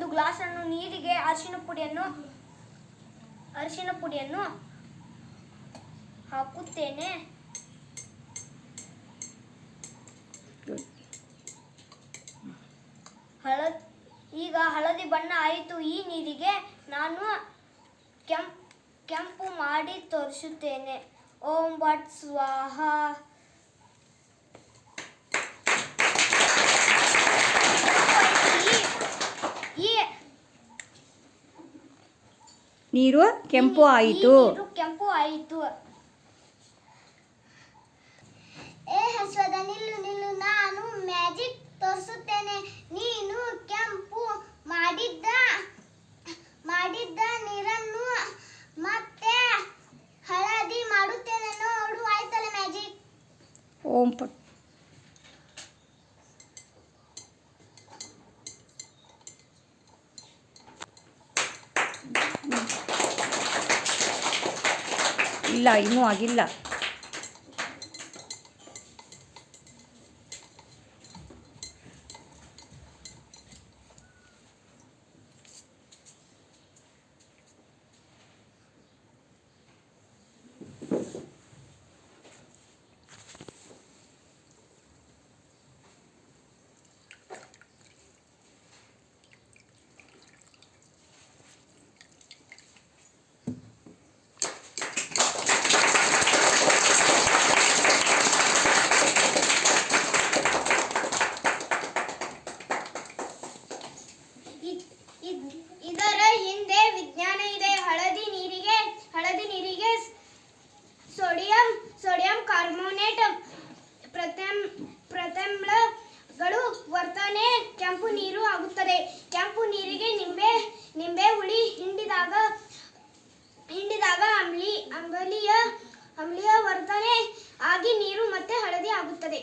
ಒಂದು ಗ್ಲಾಸನ್ನು ನೀರಿಗೆ ಅರಿಶಿನ ಪುಡಿಯನ್ನು ಅರಿಶಿನ ಪುಡಿಯನ್ನು ಹಾಕುತ್ತೇನೆ. ಹಳ, ಈಗ ಹಳದಿ ಬಣ್ಣ ಆಯಿತು. ಈ ನೀರಿಗೆ ನಾನು ಕೆಂಪ್, ಕೆಂಪು ಮಾಡಿ ತೋರಿಸುತ್ತೇನೆ. ಓಂ ಬಟ್ ಸ್ವಾಹ ಈ- ಈ ನೀರು ಕೆಂಪು ಆಯಿತು. ಕೆಂಪು ಆಯಿತು. ಏ ಹಸ್ವದ ನಿಲ್ಲು ನಿಲ್ಲು ನಾನು ಮ್ಯಾಜಿಕ್ ತೋರಿಸುತ್ತೇನೆ. ನೀನು ಕೆಂಪು ಮಾಡಿದ್ದ ಮಾಡಿದ್ದ ನೀರನ್ನು ಮತ್ತೆ ಹಳದಿ ಮಾಡುತ್ತೇನೆ. ನೋಡು ಆಯ್ತಲ್ಲ ಮ್ಯಾಜಿಕ್? ಓಂ ಪಟ್ ಇಲ್ಲ ಇನ್ನೂ ಆಗಿಲ್ಲ. ಆಗುತ್ತದೆ ಕೆಂಪು ನೀರಿಗೆ ನಿಂಬೆ ನಿಂಬೆ ಹುಳಿ ಹಿಂಡಿದಾಗ ಹಿಂಡಿದಾಗ ಅಮ್ಲಿ ಅಂಬಲಿಯ ವರ್ತನೆ ಆಗಿ ನೀರು ಮತ್ತೆ ಹಳದಿ ಆಗುತ್ತದೆ.